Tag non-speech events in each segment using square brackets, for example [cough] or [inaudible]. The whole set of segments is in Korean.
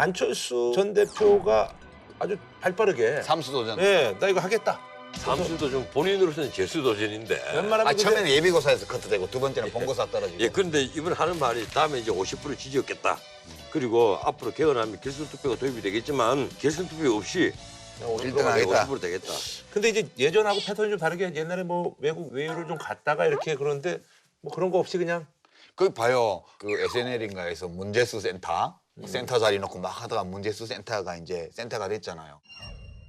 안철수 전 대표가 아주 발빠르게 삼수 도전. 예, 나 이거 하겠다. 삼수도전 본인으로서는 재수도전인데. 웬만하면 아 근데 처음에는 예비고사에서 커트되고 두 번째는 본고사 떨어지고. 예, 그런데 이번 하는 말이 다음에 이제 50% 지지였겠다. 그리고 앞으로 개헌하면 결선 투표가 도입이 되겠지만 결선 투표 없이 일등 하겠다. 50% 되겠다. 근데 이제 예전하고 패턴이 좀 다르게 옛날에 뭐 외국 외유를 좀 갔다가 이렇게 그런데 뭐 그런 거 없이 그냥 그 봐요. 그 SNL인가에서 문제수 센터 센터 자리 놓고 막 하다가 문제수 센터가 이제 센터가 됐잖아요.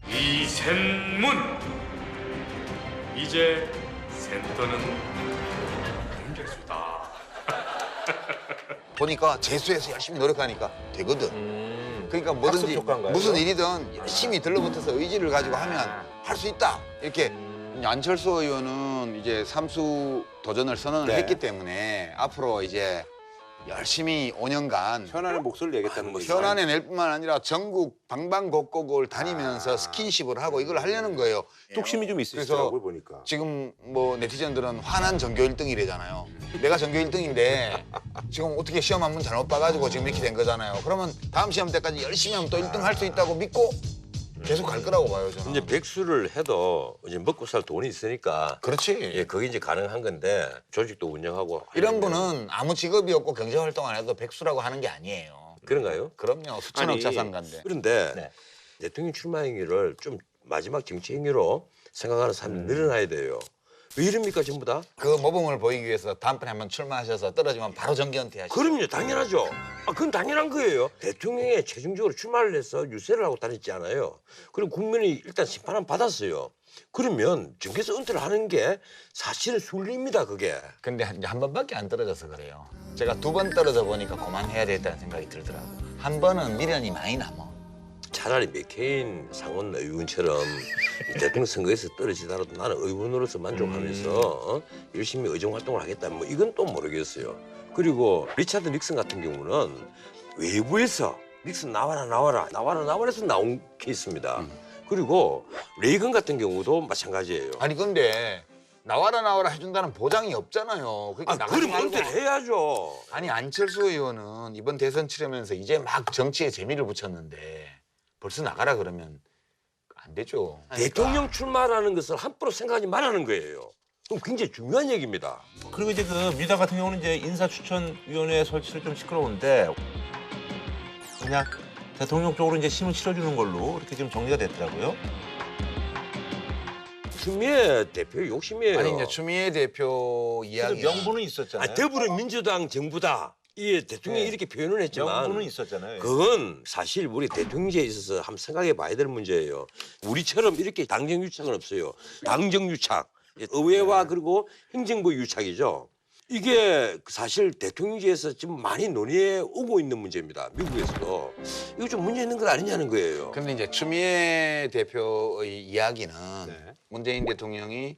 이센문 이제 센터는 문제수다. [laughs] 보니까 재수해서 열심히 노력하니까 되거든. 음, 그러니까 뭐든지? 무슨 일이든 열심히 들러붙어서 의지를 가지고 하면 할 수 있다. 이렇게 안철수 의원은 이제 삼수 도전을 선언을 네. 했기 때문에 앞으로 이제 열심히 5년간 현안의 목소리를 내겠다는 거죠. 현안에 낼 뿐만 아니라 전국 방방곡곡을 다니면서 스킨십을 하고 이걸 하려는 거예요. 뚝심이 좀 있으시더라고요 보니까. 지금 뭐 네티즌들은 화난 전교 1등이래잖아요. 내가 전교 1등인데 지금 어떻게 시험 한 번 잘못 봐가지고 지금 이렇게 된 거잖아요. 그러면 다음 시험 때까지 열심히 하면 또 1등 할 수 있다고 믿고 계속 갈 거라고 봐요 저는. 이제 백수를 해도 이제 먹고 살 돈이 있으니까 그렇지. 예, 그게 이제 가능한 건데 조직도 운영하고 이런 하려면 분은 아무 직업이 없고 경제 활동 안 해도 백수라고 하는 게 아니에요. 그런가요? 그럼요. 수천억 아니, 자산가인데. 그런데 네. 대통령 출마 행위를 좀 마지막 정치 행위로 생각하는 사람이 음. 늘어나야 돼요. 왜 이럽니까 전부 다? 그 모범을 보이기 위해서 다음번에 한번 출마하셔서 떨어지면 바로 정기 은퇴하시죠. 그럼요, 당연하죠. 아, 그건 당연한 거예요. 대통령에 최종적으로 출마를 해서 유세를 하고 다녔지 않아요. 그리고 국민이 일단 심판을 받았어요. 그러면 정계에서 은퇴를 하는 게 사실은 순리입니다, 그게. 근데 한- 이제 한 번밖에 안 떨어져서 그래요. 제가 두 번 떨어져 보니까 그만해야 되겠다는 생각이 들더라고요. 한 번은 미련이 많이 남아. 차라리 맥케인 상원 의원처럼 이 대통령 선거에서 떨어지더라도 나는 의원으로서 만족하면서 어? 열심히 의정 활동을 하겠다. 뭐 이건 또 모르겠어요. 그리고 리차드 닉슨 같은 경우는 외부에서 닉슨 나와라 나와라 나와라 나와라해서 나온 케이스입니다. 그리고 레이건 같은 경우도 마찬가지예요. 아니 근데 나와라 나와라 해준다는 보장이 없잖아요. 그러니까 아, 나가지 그럼 말고. 은퇴를 해야죠. 아니 안철수 의원은 이번 대선 치르면서 이제 막 정치에 재미를 붙였는데 벌써 나가라 그러면 안 되죠. 대통령 출마라는 것을 함부로 생각하지 말라는 거예요. 그럼 굉장히 중요한 얘기입니다. 그리고 이제 그 민주당 같은 경우는 이제 인사추천위원회 설치를 좀 시끄러운데 그냥 대통령 쪽으로 이제 힘을 실어주는 걸로 이렇게 지금 정리가 됐더라고요. 추미애 대표 욕심이에요. 아니 이제 추미애 대표 이야기 명분은 있었잖아요. 아, 더불어민주당 정부다. 이 대통령이 네. 이렇게 표현을 했지만 명분은 있었잖아요. 그건 사실 우리 대통령제에 있어서 한번 생각해 봐야 될 문제예요. 우리처럼 이렇게 당정 유착은 없어요. 당정 유착, 의회와 그리고 행정부 유착이죠. 이게 사실 대통령제에서 지금 많이 논의해 오고 있는 문제입니다. 미국에서도 이거 좀 문제 있는 건 아니냐는 거예요. 근데 이제 추미애 대표의 이야기는 네. 문재인 대통령이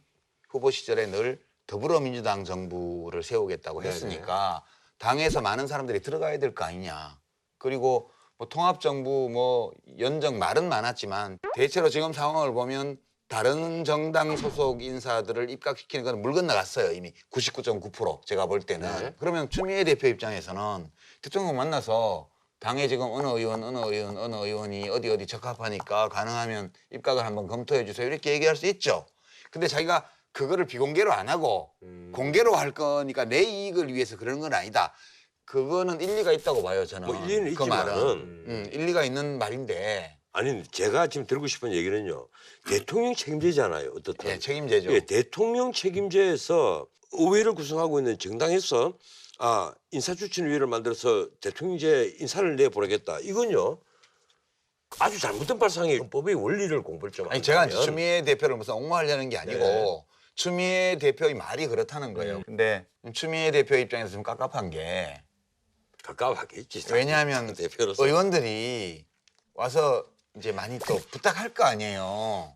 후보 시절에 늘 더불어민주당 정부를 세우겠다고 네네. 했으니까 당에서 많은 사람들이 들어가야 될 거 아니냐. 그리고 뭐 통합정부 뭐 연정 말은 많았지만 대체로 지금 상황을 보면 다른 정당 소속 인사들을 입각시키는 건 물 건너갔어요 이미 99.9% 제가 볼 때는 네. 그러면 추미애 대표 입장에서는 대통령 만나서 당에 지금 어느 의원 어느 의원 어느 의원이 어디 어디 적합하니까 가능하면 입각을 한번 검토해 주세요 이렇게 얘기할 수 있죠 근데 자기가 그거를 비공개로 안 하고 공개로 할 거니까 내 이익을 위해서 그러는 건 아니다 그거는 일리가 있다고 봐요 저는 뭐 일리는 그 말은 있지만은 음, 일리가 있는 말인데 아니 제가 지금 들고 싶은 얘기는요. 대통령 책임제잖아요. 어떻든. 예, 책임제죠. 예, 대통령 책임제에서 의회를 구성하고 있는 정당에서 아 인사추천위를 만들어서 대통령제 인사를 내보내겠다. 이건요 아주 잘못된 발상이에요. 법의 원리를 공부를 좀. 아니 제가 이제 추미애 대표를 무슨 옹호하려는 게 아니고 네. 추미애 대표의 말이 그렇다는 거예요. 음. 근데 추미애 대표 입장에서 좀 깝깝한 게 가까워하겠지. 왜냐하면 대표로서 의원들이 와서 이제 많이 또 부탁할 거 아니에요.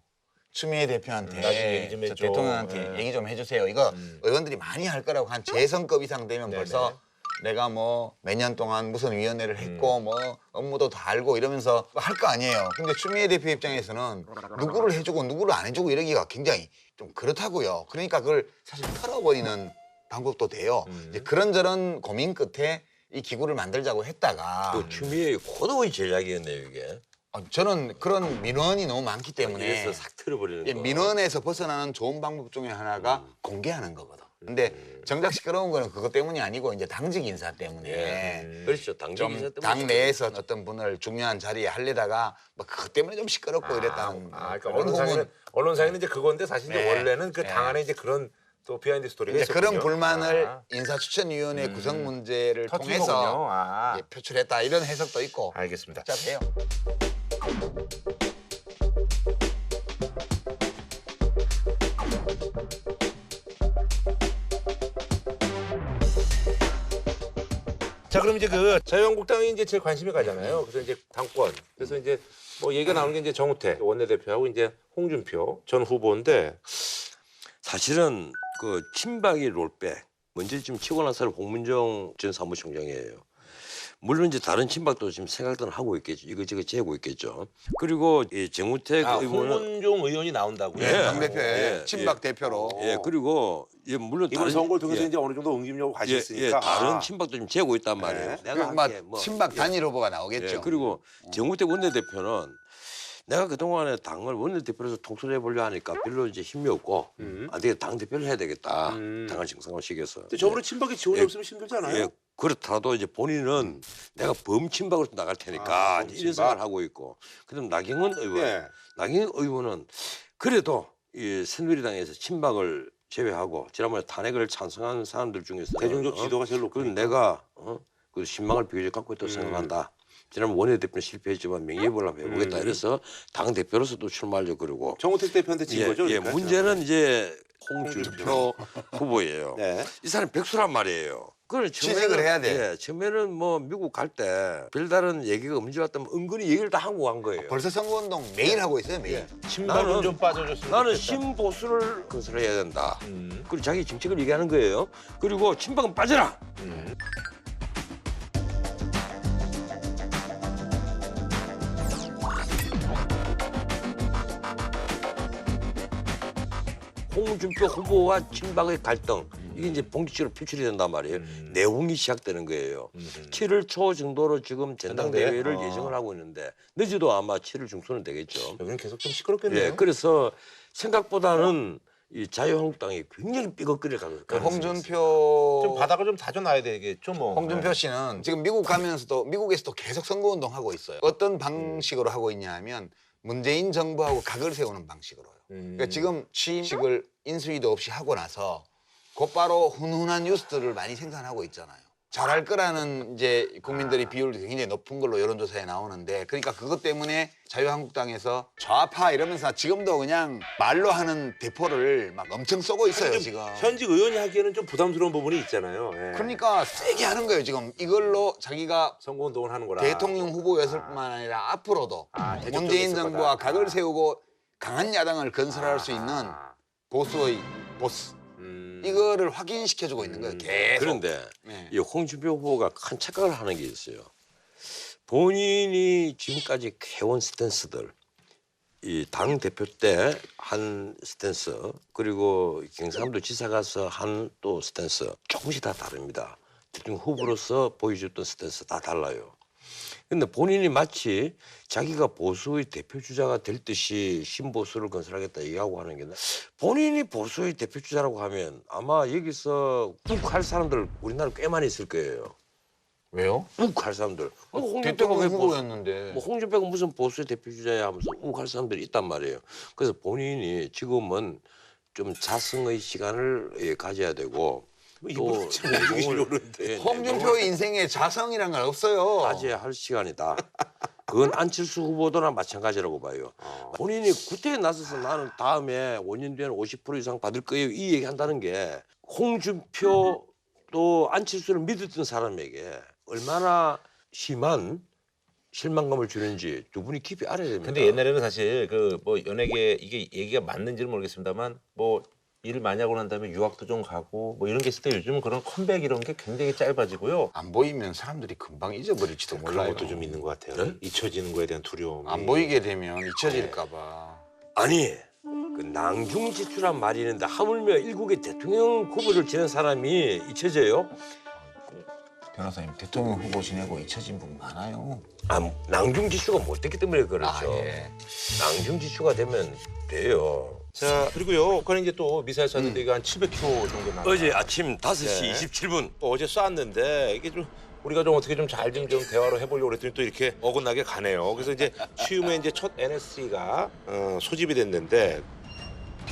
추미애 대표한테 음, 나중에 얘기 좀 저 해줘. 대통령한테 네. 얘기 좀 해주세요. 이거 음. 의원들이 많이 할 거라고 한 재선급 이상 되면. 벌써 내가 뭐 몇 년 동안 무슨 위원회를 음. 했고 뭐 업무도 다 알고 이러면서 할 거 아니에요. 근데 추미애 대표 입장에서는 누구를 해주고 누구를 안 해주고 이러기가 굉장히 좀 그렇다고요. 그러니까 그걸 사실 털어버리는 방법도 돼요. 음. 이제 그런저런 고민 끝에 이 기구를 만들자고 했다가 또 추미애의 코드의 전략이었네요 이게. 어, 저는 그런 민원이 너무 많기 때문에 이래서 싹 틀어버리는 예, 거. 민원에서 벗어나는 좋은 방법 중에 하나가 음. 공개하는 거거든. 근데 정작 시끄러운 거는 그것 때문이 아니고 이제 당직 인사 때문에 예. 그렇죠. 당직 인사 좀 때문에 당 내에서 어떤 분을 중요한 자리에 하려다가 뭐 그것 때문에 좀 시끄럽고 이랬다는 아, 그러니까 그런 언론사에는 후문. 언론사에는 이제 그건데 사실 이제 네. 원래는 그 네. 당 안에 이제 그런 또 비하인드 스토리가 이제 그런 있었군요. 불만을 아, 인사추천위원회 구성 문제를 통해서 거군요. 아. 예, 표출했다 이런 해석도 있고 알겠습니다. 복잡해요. 자 그럼 이제 그 자유한국당이 이제 제일 관심이 가잖아요. 그래서 이제 당권. 그래서 이제 뭐 얘기가 나오는 게 이제 정우택 원내대표하고 이제 홍준표 전 후보인데 사실은 그 친박이 롤백 먼저 지금 치고 난 사람 홍문정 전 사무총장이에요. 물론 이제 다른 친박도 지금 생각들은 하고 있겠죠. 이거저거 재고 있겠죠. 그리고 이 정우택 아, 의원은 홍문종 의원이 나온다고요. 예. 당대표의 예, 친박 예. 대표로 예 그리고 예 물론 이번 다른- 선거를 통해서 예, 이제 어느 정도 응집력을 예, 가졌으니까 예, 다른 아. 친박도 좀 재고 있단 말이에요. 네. 내가 막 할게 뭐 친박 예. 단일 후보가 나오겠죠. 예, 그리고 정우택 원내대표는 내가 그동안에 당을 원내대표로서 통솔해 보려 하니까 별로 이제 힘이 없고 음. 안 되겠다. 당대표를 해야 되겠다. 음. 당을 정상화시켜서. 근데 저번에 친박이 지원이 예. 없으면 힘들잖아요. 예, 그렇더라도 이제 본인은 내가 범친박으로 나갈 테니까 아, 이제 이런. 생각을 하고 있고 그다음 나경원 의원, 예. 나경원 의원은 그래도 이 새누리당에서 친박을 제외하고 지난번에 탄핵을 찬성한 사람들 중에서 대중적 지도가 제일 그건 높으니까. 내가 어? 그 신망을 비교적 갖고 음. 있다고 생각한다. 지난번 원내대표는 실패했지만 한번 해보겠다. 음. 이래서 당 대표로서도 출마하려고 그러고 정우택 대표한테 진 예, 거죠. 예, 그러니까? 문제는 이제 홍준표 후보예요. [laughs] 네. 이 사람 백수란 말이에요. 그걸 취직을 해야 돼. 예, 처음에는 뭐 미국 갈 때 별다른 얘기가 없는 줄 알았더니 은근히 얘기를 다 하고 간 거예요. 벌써 선거운동 매일 하고 있어요 매일. 친박은 나는- 좀 빠져줬으면 나는 좋겠다. 신보수를 건설해야 된다. 음. 그리고 자기 정책을 얘기하는 거예요. 그리고 친박은 빠져라. 음. 홍준표 후보와 친박의 갈등 이게 이제 본격적으로 표출이 된단 말이에요. 음. 내용이 시작되는 거예요. 음. 7월 초 정도로 지금 전당대회를 전당대회? 어. 예정을 하고 있는데 늦어도 아마 7월 중순은 되겠죠. 여기는 계속 좀 시끄럽겠네요. 예, 그래서 생각보다는 이 자유한국당이 굉장히 삐걱거릴 가능성이 그 있어요. 홍준표 좀 바닥을 좀 다져놔야 되겠죠, 뭐. 홍준표 씨는 지금 미국 가면서도 미국에서도 계속 선거 운동 하고 있어요. 어떤 방식으로 하고 있냐 하면 문재인 정부하고 각을 세우는 방식으로요. 음. 그러니까 지금 취임식을 인수위도 없이 하고 나서 곧바로 훈훈한 뉴스들을 많이 생산하고 있잖아요. 잘할 거라는 이제 국민들의 비율도 굉장히 높은 걸로 여론조사에 나오는데 그러니까 그것 때문에 자유한국당에서 좌파 이러면서 지금도 그냥 말로 하는 대포를 막 엄청 쏘고 있어요 좀 지금. 현직 의원이 하기에는 좀 부담스러운 부분이 있잖아요. 예. 그러니까 세게 하는 거예요 지금 이걸로 자기가 선거운동을 하는 거라. 대통령 후보였을 뿐만 아니라 앞으로도 아, 대적적이 문재인 있을 정부와 거다. 각을 세우고 강한 야당을 건설할 수 있는 아. 보수의 보스 음. 이거를 확인시켜주고 있는 거예요 음. 계속 그런데 네. 이 홍준표 후보가 큰 착각을 하는 게 있어요. 본인이 지금까지 해온 스탠스들, 이 당 대표 때 한 스탠스 그리고 경상도 지사 가서 한 또 스탠스 조금씩 다 다릅니다. 대통령 후보로서 보여줬던 스탠스 다 달라요. 근데 본인이 마치 자기가 보수의 대표 주자가 될 듯이 신보수를 건설하겠다 얘기하고 하는 게 본인이 보수의 대표 주자라고 하면 아마 여기서 욱할 사람들 우리나라 꽤 많이 있을 거예요. 왜요? 욱할 사람들. 뭐 홍준표가 왜 보수, 후보였는데 뭐 홍준표가 무슨 보수의 대표 주자야 하면서 욱할 사람들이 있단 말이에요. 그래서 본인이 지금은 좀 자성의 시간을 예, 가져야 되고 뭐 또참 얘기하시려고 그러는데. 예, 홍준표의 인생에 자성이란 건 없어요 가져야 할 시간이다. 그건 안철수 후보도나 마찬가지라고 봐요. 본인이 구태에 나서서 나는 다음에 5년 뒤에는 50% 이상 받을 거예요. 이 얘기 한다는 게 홍준표 또 안철수를 믿었던 사람에게 얼마나 심한 실망감을 주는지 두 분이 깊이 알아야 됩니다. 근데 옛날에는 사실 그 뭐 연예계 이게 얘기가 맞는지는 모르겠습니다만 뭐 일을 많이 하고 난 다음에 유학도 좀 가고 뭐 이런 게 있을 때 요즘은 그런 컴백 이런 게 굉장히 짧아지고요. 안 보이면 사람들이 금방 잊어버릴지도 그런 몰라요 것도 좀 있는 것 같아요. 네? 잊혀지는 거에 대한 두려움이. 안 보이게 되면 잊혀질까 봐 아니 그 낭중지추란 말이 있는데 하물며 일국의 대통령 후보를 지낸 사람이 잊혀져요? 변호사님 대통령 후보 지내고 잊혀진 분 많아요. 아, 낭중 지수가 못 됐기 때문에 그렇죠. 아, 예. 낭중 지수가 되면 돼요. 자 그리고요. 그는 이제 또 미사일 쐈는데 이거 한 700km 정도 나. 어제 아침 5시 네. 27분 어제 쐈는데 이게 좀 우리가 좀 어떻게 좀 잘 좀 좀 대화로 해보려고 그랬더니 또 이렇게 어긋나게 가네요. 그래서 이제 취임에 이제 첫 NSC가 어, 소집이 됐는데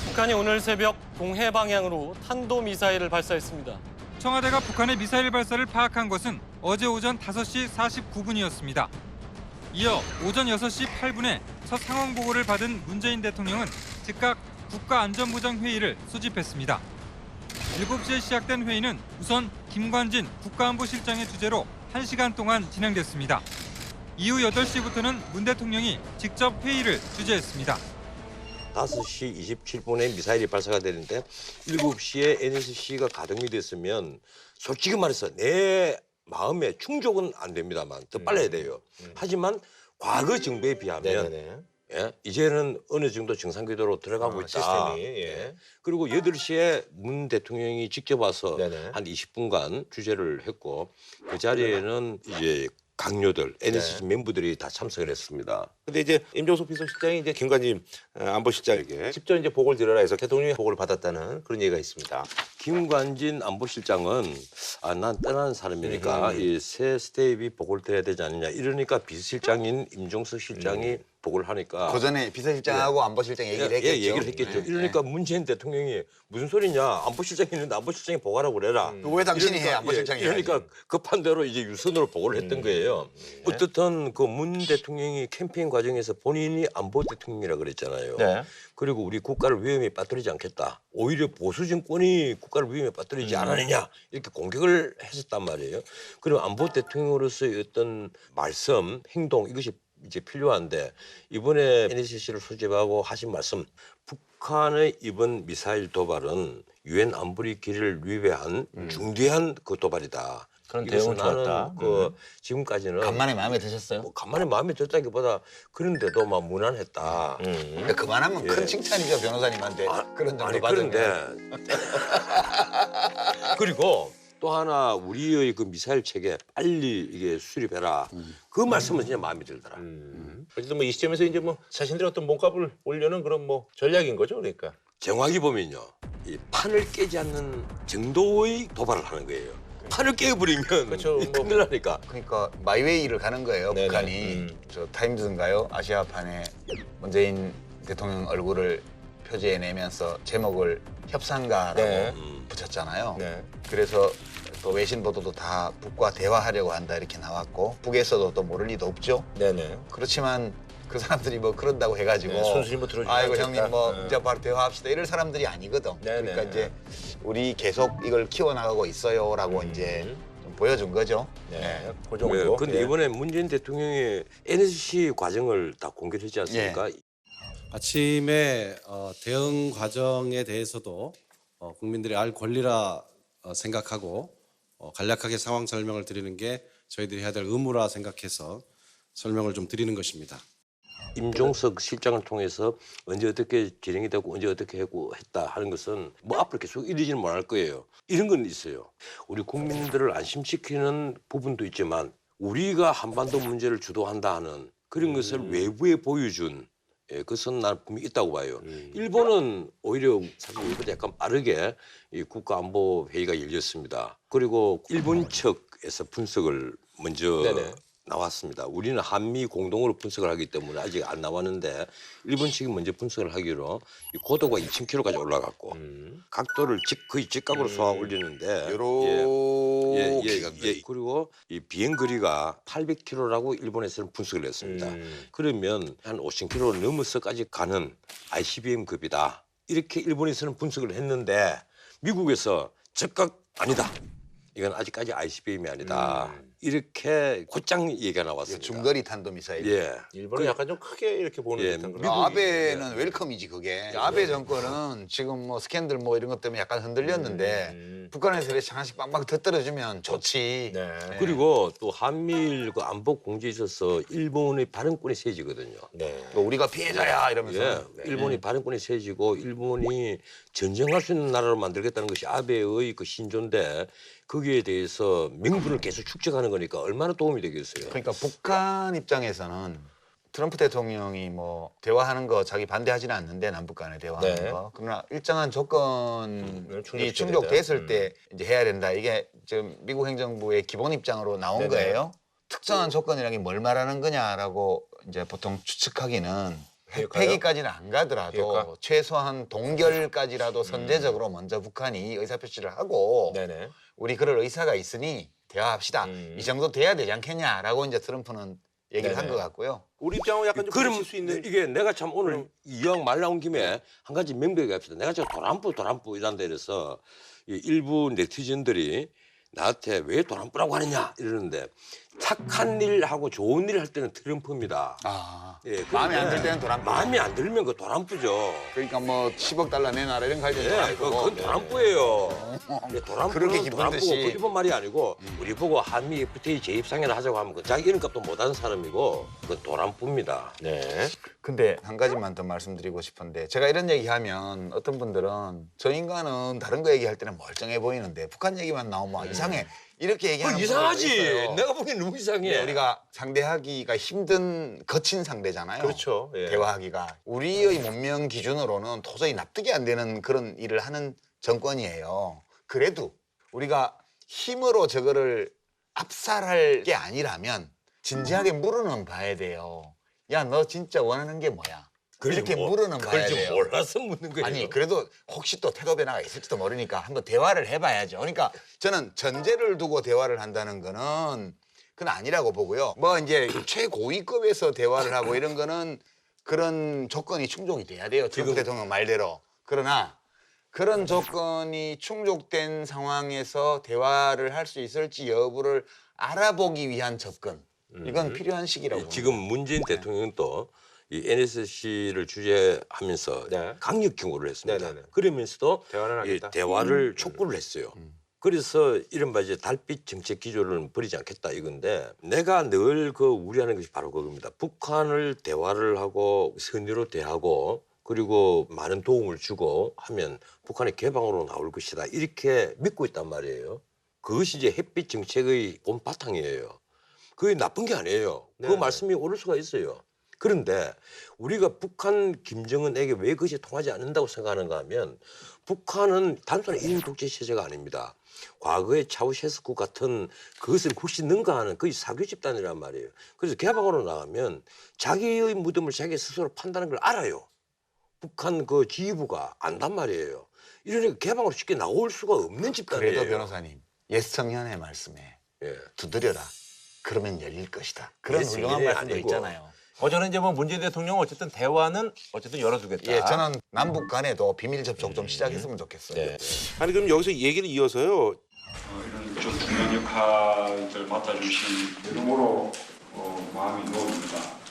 북한이 오늘 새벽 동해 방향으로 탄도 미사일을 발사했습니다. 청와대가 북한의 미사일 발사를 파악한 것은 어제 오전 5시 49분이었습니다. 이어 오전 6시 8분에 첫 상황 보고를 받은 문재인 대통령은 즉각 국가안전보장회의를 소집했습니다. 7시에 시작된 회의는 우선 김관진 국가안보실장의 주재로 1시간 동안 진행됐습니다. 이후 8시부터는 문 대통령이 직접 회의를 주재했습니다. 5시 27분에 미사일이 발사가 되는데 7시에 NSC가 가동이 됐으면 솔직히 말해서 내 마음에 충족은 안 됩니다만 더 빨라야 돼요. 하지만 과거 정부에 비하면 네네네. 예, 이제는 어느 정도 정상 궤도로 들어가고 아, 있다. 시스템이, 예. 그리고 8시에 문 대통령이 직접 와서 네네. 한 20분간 주재를 했고 그 자리에는 이제 강요들 NSC 네. 멤버들이 다 참석을 했습니다. 근데 이제 임종석 비서실장이 이제 김관진 어, 안보실장에게 직접 이제 보고를 드려라 해서 대통령이 보고를 받았다는 그런 얘기가 있습니다. 김관진 안보실장은 아, 난 떠나는 사람이니까 음. 이새 스텝이 보고를 드려야 되지 않느냐 이러니까 비서실장인 임종석 실장이 보고를 하니까 그 전에 비서실장하고 안보실장 얘기를 예, 했겠죠. 예, 얘기를 했겠죠. 네, 이러니까 문재인 대통령이 무슨 소리냐 안보실장이 있는데 안보실장이 보고하라고 그래라. 네. 왜 당신이 해 이러니까, 안보실장이 예, 그러니까 급한 대로 이제 유선으로 보고를 했던 거예요. 어떻든 그 문 대통령이 캠페인 과정에서 본인이 안보 대통령이라 그랬잖아요. 네. 그리고 우리 국가를 위험에 빠뜨리지 않겠다. 오히려 보수 정권이 국가를 위험에 빠뜨리지 않았느냐 이렇게 공격을 했었단 말이에요. 그리고 안보 대통령으로서의 어떤 말씀, 행동 이것이 이제 필요한데 이번에 NSC를 소집하고 하신 말씀 북한의 이번 미사일 도발은 유엔 안보리 길을 위배한 중대한 그 도발이다. 그런 대응은 좋았다. 그 지금까지는 간만에 마음에 드셨어요? 뭐 간만에 마음에 들다기보다 그런데도 막 무난했다. 음. 근데 그만하면 예. 큰 칭찬이죠 변호사님한테 그런 정도 아니 받으면. 그런데 [laughs] 그리고 또 하나 우리의 그 미사일 체계 빨리 이게 수립해라. 그 말씀은 진짜 마음에 들더라. 음. 어쨌든 뭐 이 시점에서 이제 뭐 자신들의 어떤 몸값을 올려는 그런 뭐 전략인 거죠, 그러니까. 정확히 보면요, 이 판을 깨지 않는 정도의 도발을 하는 거예요. 판을 깨버리면 그렇죠, 이 뭐. 큰일 나니까. 그러니까 마이웨이를 가는 거예요 네네. 북한이 음. 저 타임즈인가요 아시아판에 문재인 대통령 얼굴을 표지에 내면서 제목을 협상가라고 네. 음. 붙였잖아요 네. 그래서 또 외신 보도도 다 북과 대화하려고 한다 이렇게 나왔고 북에서도 또 모를 리도 없죠 네네. 그렇지만 그 사람들이 뭐 그런다고 해가지고 네, 순순히 뭐 들어주지 아이고 않겠다. 형님 뭐 네. 이제 바로 대화합시다 이럴 사람들이 아니거든 네네. 그러니까 이제 우리 계속 이걸 키워나가고 있어요라고 이제 좀 보여준 거죠 네. 네. 그 네, 정도. 근데 예. 이번에 문재인 대통령이 NSC 과정을 다 공개했지 않습니까? 아침에 어, 대응 과정에 대해서도 어, 국민들이 알 권리라 어, 생각하고 어, 간략하게 상황 설명을 드리는 게 저희들이 해야 될 의무라 생각해서 설명을 좀 드리는 것입니다. 임종석 실장을 통해서 언제 어떻게 진행이 되고 언제 어떻게 하고 했다 하는 것은 뭐 앞으로 계속 이러지는 못할 거예요. 이런 건 있어요. 우리 국민들을 안심시키는 부분도 있지만 우리가 한반도 문제를 주도한다 하는 그런 것을 외부에 보여준 예, 그것은 난 분명히 있다고 봐요. 일본은 오히려 사실 우리보다 약간 빠르게 이 국가안보 회의가 열렸습니다. 그리고 일본 측에서 분석을 먼저 네네. 나왔습니다. 우리는 한미 공동으로 분석을 하기 때문에 아직 안 나왔는데 일본 측이 먼저 분석을 하기로 이 고도가 2,000km까지 올라갔고 음. 각도를 직, 거의 직각으로 쏘아 올리는데 요렇게 예, 예, 간 예, 그리고 이 비행 거리가 800km라고 일본에서는 분석을 했습니다. 음. 그러면 한 5,000km 넘어서까지 가는 ICBM급이다. 이렇게 일본에서는 분석을 했는데 미국에서 즉각 아니다. 이건 아직까지 ICBM이 아니다. 이렇게 곧장 얘기가 나왔습니다. 중거리 탄도 미사일. 예. 일본은 약간 좀 크게 이렇게 보는 예, 듯한 그런. 미국이- 아베는 웰컴이지 그게. 아베 정권은 지금 뭐 스캔들 뭐 이런 것 때문에 약간 흔들렸는데 음. 북한에서 이렇게 하나씩 빵빵 터뜨려주면 좋지. 네. 그리고 또 한미일 그 안보 공지에 있어서 일본의 발언권이 세지거든요. 네. 뭐 우리가 피해자야 이러면서. 예, 일본이 발언권이 세지고 일본이 전쟁할 수 있는 나라로 만들겠다는 것이 아베의 그 신조인데 거기에 대해서 명분을 계속 축적하는 거니까 얼마나 도움이 되겠어요. 그러니까 북한 입장에서는 트럼프 대통령이 뭐 대화하는 거 자기 반대하지는 않는데 남북 간에 대화하는 네. 거 그러나 일정한 조건이 충족시켜야 충족됐을 된다. 때 이제 해야 된다 이게 지금 미국 행정부의 기본 입장으로 나온 네네. 거예요. 특정한 조건이라는 게 뭘 말하는 거냐라고 이제 보통 추측하기는 폐기까지는 안 가더라도 비핵화? 최소한 동결까지라도 선제적으로 먼저 북한이 의사표시를 하고 네네. 우리 그럴 의사가 있으니 대화합시다. 음. 이 정도 돼야 되지 않겠냐라고 이제 트럼프는 얘기를 한. 것 같고요. 우리 입장은 약간 좀 그럼 부딪힐 수 있는 이게 내가 참 오늘 이왕 말 나온 김에 한 가지 명백히 합시다. 내가 저 도란뿌 도란뿌 이란 데 이래서 이 일부 네티즌들이 나한테 왜 도란뿌라고 하느냐 이러는데 착한 일 하고 좋은 일 할 때는 트럼프입니다. 아, 예, 마음에 안 그런데 들 때는 도란뿌. 마음에 안 들면 그 도란뿌죠. 그러니까 뭐 10억 달러 내놔라 이런 거할 때는 예, 도란뿌고. 그건 도란뿌예요. 예, 그렇게 도란뿌는 기쁜 도란뿌고 듯이. 그 일본 말이 아니고 우리 보고 한미 FTA 재입상회를 하자고 하면 그 자기 이름값도 못하는 사람이고 그건 도란뿌입니다. 네. 근데 한 가지만 더 말씀드리고 싶은데 제가 이런 얘기하면 어떤 분들은 저 인간은 다른 거 얘기할 때는 멀쩡해 보이는데 북한 얘기만 나오면 이상해 이렇게 그 얘기하는 분들도 이상하지. 내가 보기엔 너무 이상해. 네, 우리가 상대하기가 힘든 거친 상대잖아요. 그렇죠. 예. 대화하기가 우리의 문명 기준으로는 도저히 납득이 안 되는 그런 일을 하는 정권이에요. 그래도 우리가 힘으로 저거를 압살할 게 아니라면 진지하게 물어는 봐야 돼요. 야, 너 진짜 원하는 게 뭐야? 이렇게 뭐, 물어는 봐야 좀 돼요. 몰라서 묻는 거예요. 아니 그래도 혹시 또 태도 변화가 있을지도 모르니까 한번 대화를 해봐야죠. 그러니까 저는 전제를 두고 대화를 한다는 거는 그건 아니라고 보고요. 뭐 이제 [clears throat] 최고위급에서 대화를 하고 이런 거는 그런 조건이 충족이 돼야 돼요. 트럼프 지금- 대통령 말대로. 그러나 그런 조건이 충족된 상황에서 대화를 할 수 있을지 여부를 알아보기 위한 접근. 이건 필요한 시기라고. 예, 지금 문재인 대통령은 또 이 NSC를 주재하면서 네. 강력 경고를 했습니다. 네네네. 그러면서도 대화는 이 하겠다. 대화를 촉구를 했어요. 그래서 이른바 이제 달빛 정책 기조를 버리지 않겠다 이건데 내가 늘 그 우려하는 것이 바로 그겁니다. 북한을 대화를 하고 선의로 대하고 그리고 많은 도움을 주고 하면 북한이 개방으로 나올 것이다 이렇게 믿고 있단 말이에요. 그것이 이제 햇빛 정책의 본 바탕이에요. 그게 나쁜 게 아니에요. 그 네. 말씀이 옳을 수가 있어요. 그런데 우리가 북한 김정은에게 왜 그것이 통하지 않는다고 생각하는가 하면 북한은 단순한 일인 독재 체제가 아닙니다. 과거의 차우셰스쿠 같은 그것을 혹시 능가하는 거의 사교 집단이란 말이에요. 그래서 개방으로 나가면 자기의 무덤을 자기 스스로 판다는 걸 알아요. 북한 그 지휘부가 안단 말이에요. 이러니까 개방으로 쉽게 나올 수가 없는 집단이에요. 그래도 변호사님 예성현의 말씀에 예. 두드려라. 그러면 열릴 것이다. 그런 훌륭한 말씀도. 있잖아요. 어제는 이제 뭐 문재인 대통령 어쨌든 대화는 어쨌든 열어두겠다. 예, 저는 남북 간에도 비밀 접촉 좀 시작했으면 좋겠어요. 네. 아니 그럼 여기서 얘기를 이어서요. 어, 이런 좀 중요한 역할들 맡아주신 여러모로 어, 마음이 놓입니다.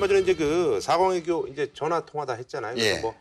얼마 전에 이제 그 사광외교 이제 전화 통화다 했잖아요. 그래서 예. 뭐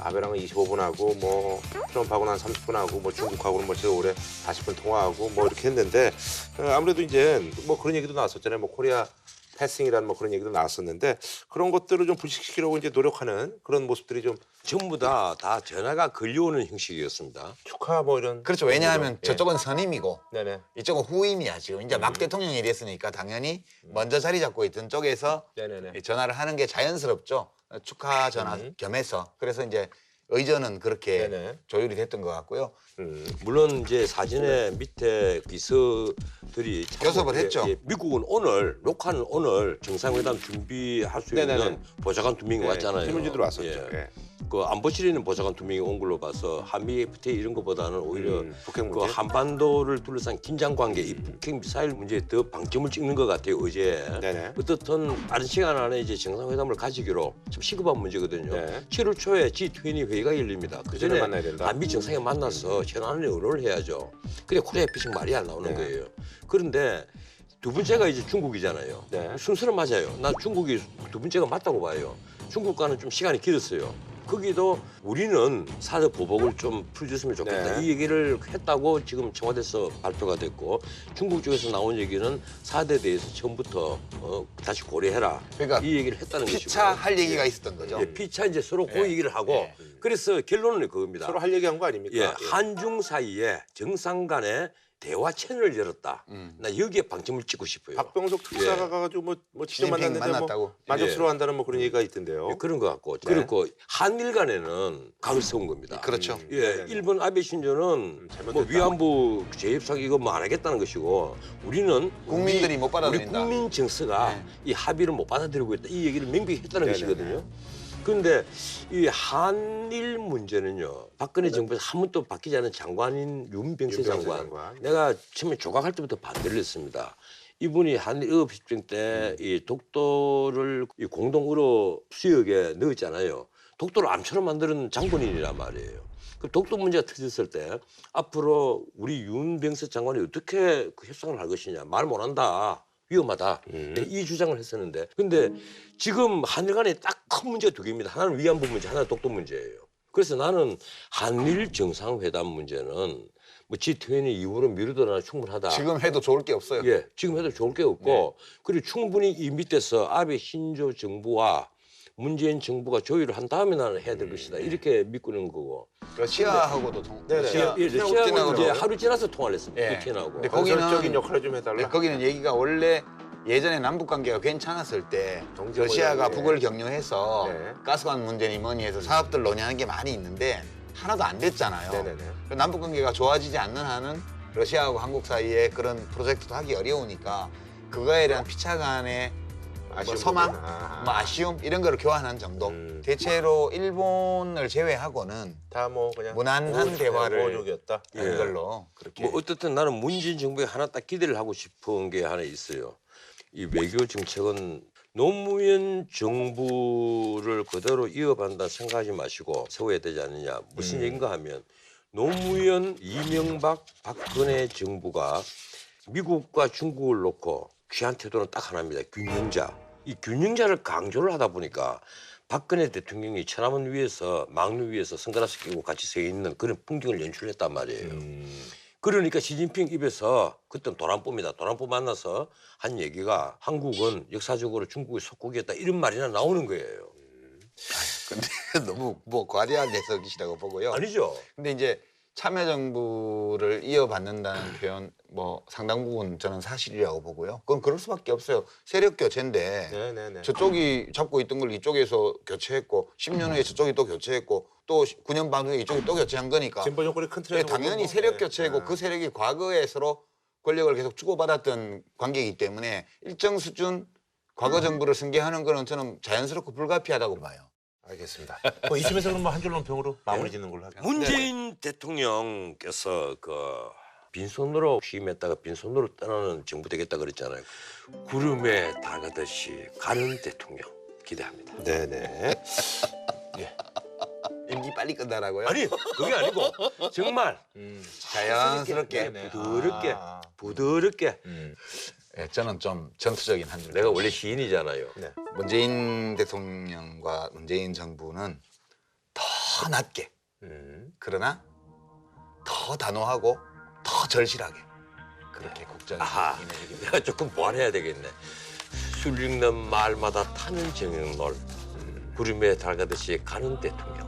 아베랑은 25분 하고 뭐 트럼프하고는 한 30분 하고 뭐 중국하고는 뭐 제일 오래 40분 통화하고 뭐 이렇게 했는데 어, 아무래도 이제 뭐 그런 얘기도 나왔었잖아요. 뭐 코리아 패싱이라는 뭐 그런 얘기도 나왔었는데 그런 것들을 좀 불식시키려고 이제 노력하는 그런 모습들이 좀 전부 다 다 전화가 걸려오는 형식이었습니다. 축하 뭐 이런 그렇죠. 왜냐하면 예. 저쪽은 선임이고 네네 이쪽은 후임이야 지금. 이제 막 대통령이 됐으니까 당연히 먼저 자리 잡고 있던 쪽에서 네네네 이 전화를 하는 게 자연스럽죠. 축하 전화 음. 겸해서. 그래서 이제 의전은 그렇게 네네. 조율이 됐던 것 같고요. 음. 물론 이제 사진의 밑에 비서들이 참 교섭을 예, 했죠. 예, 미국은 오늘 녹화는 오늘 정상회담 준비할 수 네네네. 있는 보좌관 두 명이 네, 왔잖아요. 신문지들 왔었죠. 예. 예. 그 안보실에 있는 보좌관 두 명이 온 걸로 봐서 한미 FTA 이런 것보다는 오히려 음, 북핵 그 문제? 한반도를 둘러싼 긴장 관계, 이 북핵 미사일 문제에 더 방점을 찍는 것 같아요 어제. 네네. 어떻든 빠른 시간 안에 이제 정상회담을 가지기로 참 시급한 문제거든요. 네. 7월 초에 G20 회의가 열립니다. 그 전에 전에 만나야 된다. 한미 정상에 만나서 현안을 의논을 해야죠. 근데 코리아 피싱 말이 안 나오는 네. 거예요. 그런데 두 번째가 이제 중국이잖아요. 네. 순서는 맞아요. 난 중국이 두 번째가 맞다고 봐요. 중국과는 좀 시간이 길었어요. 거기도 우리는 사드 보복을 좀 풀어줬으면 좋겠다. 네. 이 얘기를 했다고 지금 청와대에서 발표가 됐고 중국 쪽에서 나온 얘기는 사드에 대해서 처음부터 어, 다시 고려해라. 그러니까 이 얘기를 했다는 것이고. 피차 할 얘기가 있었던 거죠. 예, 피차 이제 서로 그 예. 얘기를 하고 예. 그래서 결론은 그겁니다. 서로 할 얘기한 거 아닙니까? 예, 한중 사이에 정상 간의 대화 채널을 열었다. 음. 나 여기에 방점을 찍고 싶어요. 박병석 특사가 가가지고 뭐, 뭐 직접 만났는데 만났다고? 뭐 만족스러워 한다는 뭐 그런 얘기가 있던데요. 예, 그런 것 같고 그리고 한일 간에는 각을 세운 겁니다. 그렇죠. 예, 네네네. 일본 아베 신조는. 뭐 위안부 재협상 이거 뭐 안 하겠다는 것이고 우리는 국민들이 우리- 못 받아들인다. 우리 국민 정서가 네. 이 합의를 못 받아들이고 있다 이 얘기를 명백히 했다는 네네네. 것이거든요. 그런데 이 한일 문제는요 박근혜 정부에서 한 번도 바뀌지 않은 장관인 윤병세 윤병세 장관, 장관. 내가 처음에 조각할 때부터 반대를 했습니다. 이분이 한일 의업협정 때이 독도를 이 공동으로 수역에 넣었잖아요. 독도를 암처럼 만드는 장본인이란 말이에요. 그 독도 문제가 터졌을 때 앞으로 우리 윤병세 장관이 어떻게 그 협상을 할 것이냐 말 못한다. 위험하다. 음. 네, 이 주장을 했었는데 근데 지금 한일 간에 딱 큰 문제가 두 개입니다. 하나는 위안부 문제, 하나는 독도 문제예요. 그래서 나는 한일 정상회담 문제는 뭐 G20 이후로 미루더라도 충분하다. 지금 해도 좋을 게 없어요. 예, 지금 해도 좋을 게 없고 그리고 충분히 이 밑에서 아베 신조 정부와 문재인 정부가 조율을 한 다음에 나는 해야 될 것이다. 이렇게 믿고 있는 거고. 러시아하고도 통. 네네. 러시아, 예, 러시아하고 푸틴하고도. 이제 하루 지나서 통화를 했습니다. 예. 푸틴하고. 근데 거기는- 건설적인 역할을 좀 해달라. 네, 거기는 얘기가 원래 예전에 남북 관계가 괜찮았을 때 러시아가 모양의- 북을 격려해서 네. 가스관 문제니 뭐니 해서 사업들 논의하는 게 많이 있는데 하나도 안 됐잖아요. 네네네. 그 남북 관계가 좋아지지 않는 한은 러시아하고 한국 사이에 그런 프로젝트도 하기 어려우니까 그거에 대한 피차 간의 뭐 아쉬운 소망, 부분. 아. 뭐 아쉬움 이런 거를 교환한 정도. 음. 대체로 일본을 제외하고는 다 뭐 그냥 무난한 오- 대화를 오족이었다. 하는 예. 걸로 그렇게. 뭐 어떻든 나는 문재인 정부에 하나 딱 기대를 하고 싶은 게 하나 있어요. 이 외교 정책은 노무현 정부를 그대로 이어간다 생각하지 마시고 세워야 되지 않느냐. 무슨 얘기인가 하면 노무현, 이명박, 박근혜 정부가 미국과 중국을 놓고 귀한 태도는 딱 하나입니다. 균형자. 이 균형자를 강조를 하다 보니까 박근혜 대통령이 천안문 위에서 망루 위에서 선글라스 끼고 같이 서 있는 그런 풍경을 연출했단 말이에요. 음. 그러니까 시진핑 입에서 그때 도란뿌입니다. 도란뿌 만나서 한 얘기가 한국은 역사적으로 중국의 속국이었다 이런 말이나 나오는 거예요. 근데 [laughs] 너무 뭐 과대한 해석이시라고 보고요. 아니죠? 근데 이제 참여정부를 이어받는다는 표현 뭐 상당 부분 저는 사실이라고 보고요. 그건 그럴 수밖에 없어요. 세력 교체인데 네네네. 저쪽이 잡고 있던 걸 이쪽에서 교체했고 10년 후에 저쪽이 또 교체했고 또 9년 반 후에 이쪽이 또 교체한 거니까 진보 정권의 큰 예, 틀에서 당연히 세력 뭐, 교체고 네. 그 세력이 과거에 서로 권력을 계속 주고받았던 관계이기 때문에 일정 수준 과거 정부를 승계하는 거는 저는 자연스럽고 불가피하다고 봐요. 알겠습니다. 뭐 이쯤에서 그럼 뭐한 줄 논평으로 마무리 짓는 걸로 하죠. 문재인 대통령께서 그 빈손으로 취임했다가 빈손으로 떠나는 정부 되겠다 그랬잖아요. 구름에 달가듯이 가는 대통령 기대합니다. 네네. [laughs] 임기 빨리 끝나라고요? 아니 그게 아니고 정말 음. 자연스럽게. 네네. 부드럽게 아. 부드럽게 음. 예, 저는 좀 전투적인 한 줄. 내가 원래 시인이잖아요. 네. 문재인 대통령과 문재인 정부는 더 낮게 음. 그러나 더 단호하고 더 절실하게 그렇게 국정을 아하. 임해주기 내가 조금 보완해야 되겠네. 술 읽는 말마다 타는 정영놀 구름에 달가듯이 가는 대통령.